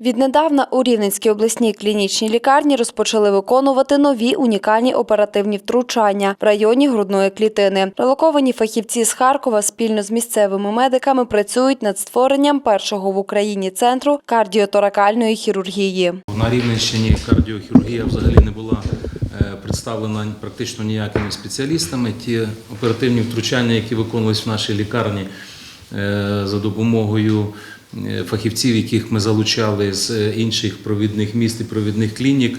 Віднедавна у Рівненській обласній клінічній лікарні розпочали виконувати нові унікальні оперативні втручання в районі грудної клітини. Релоковані фахівці з Харкова спільно з місцевими медиками працюють над створенням першого в Україні центру кардіоторакальної хірургії. На Рівненщині кардіохірургія взагалі не була е, представлена практично ніякими спеціалістами. Ті оперативні втручання, які виконувалися в нашій лікарні за допомогою е, фахівців, яких ми залучали з е, інших провідних міст і провідних клінік,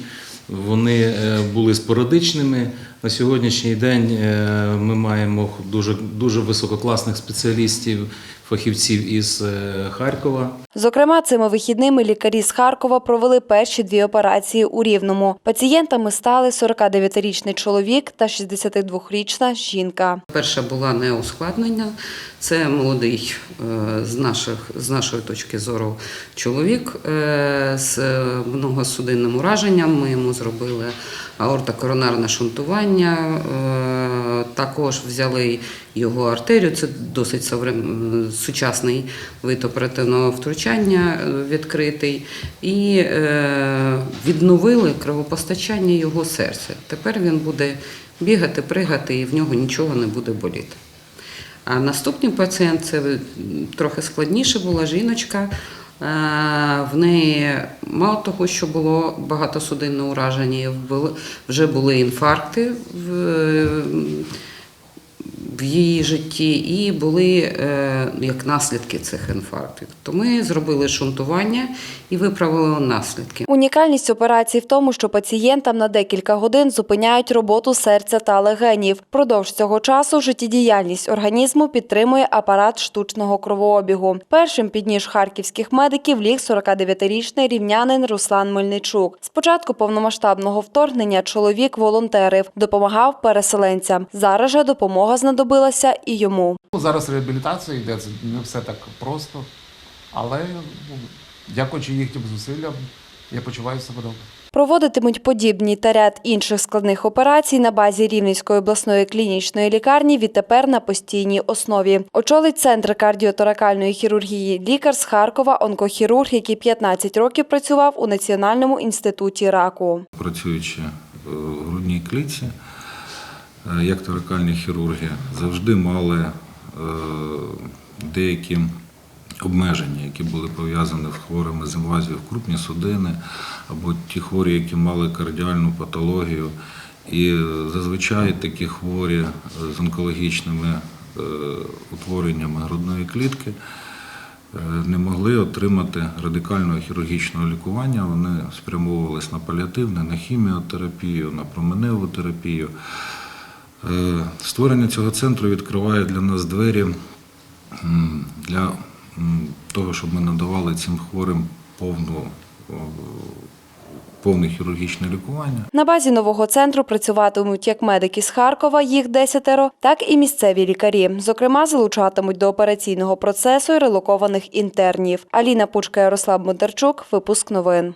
вони е, були спорадичними. На сьогоднішній день е, ми маємо дуже, дуже висококласних спеціалістів, фахівців із е, Харкова. Зокрема, цими вихідними лікарі з Харкова провели перші дві операції у Рівному. Пацієнтами стали 49-річний чоловік та 62-річна жінка. Перша була не ускладнення. Це молодий е, з, наших, з нашої точки зору чоловік з многосудинним ураженням. Ми йому зробили аортокоронарне шунтування. Е, Також взяли його артерію. Це досить сучасний вид оперативного втручання е, відкритий. І е, відновили кровопостачання його серця. Тепер він буде бігати, пригати, і в нього нічого не буде боліти. А наступний пацієнт це трохи складніше була жіночка. Е, В неї мало того, що було багатосудинне ураження, були- вже були інфаркти в, її житті, і були е, як наслідки цих інфарктів. То ми зробили шунтування і виправили наслідки. Унікальність операції в тому, що пацієнтам на декілька годин зупиняють роботу серця та легенів. Впродовж цього часу життєдіяльність організму підтримує апарат штучного кровообігу. Першим під ніж харківських медиків ліг 49-річний рівнянин Руслан Мельничук. Спочатку повномасштабного вторгнення чоловік волонтерив, допомагав переселенцям. Зараз же допомога знадобилася і йому. Ну, Зараз реабілітація йде, це не все так просто. Але ну, дякуючи їхнім зусиллям, я почуваю себе добре. Проводитимуть подібні та ряд інших складних операцій на базі Рівненської обласної клінічної лікарні відтепер на постійній основі. Очолить центр кардіоторакальної хірургії лікар з Харкова, онкохірург, який 15 років працював у Національному інституті раку. працюючи е, в грудній клітці, як торакальні хірурги, завжди мали е, деякі обмеження, які були пов'язані з хворими з інвазією в крупні судини, або ті хворі, які мали кардіальну патологію. І е, зазвичай такі хворі е, з онкологічними е, утвореннями грудної клітки е, не могли отримати радикального хірургічного лікування. Вони спрямовувалися на паліативне, на хіміотерапію, на променеву терапію. Е, Створення цього центру відкриває для нас двері для того, щоб ми надавали цим хворим повну, повне хірургічне лікування. На базі нового центру працюватимуть як медики з Харкова, їх десятеро, так і місцеві лікарі. Зокрема, залучатимуть до операційного процесу релокованих інтернів. Аліна Пучка, Ярослав Бондарчук. Випуск новин.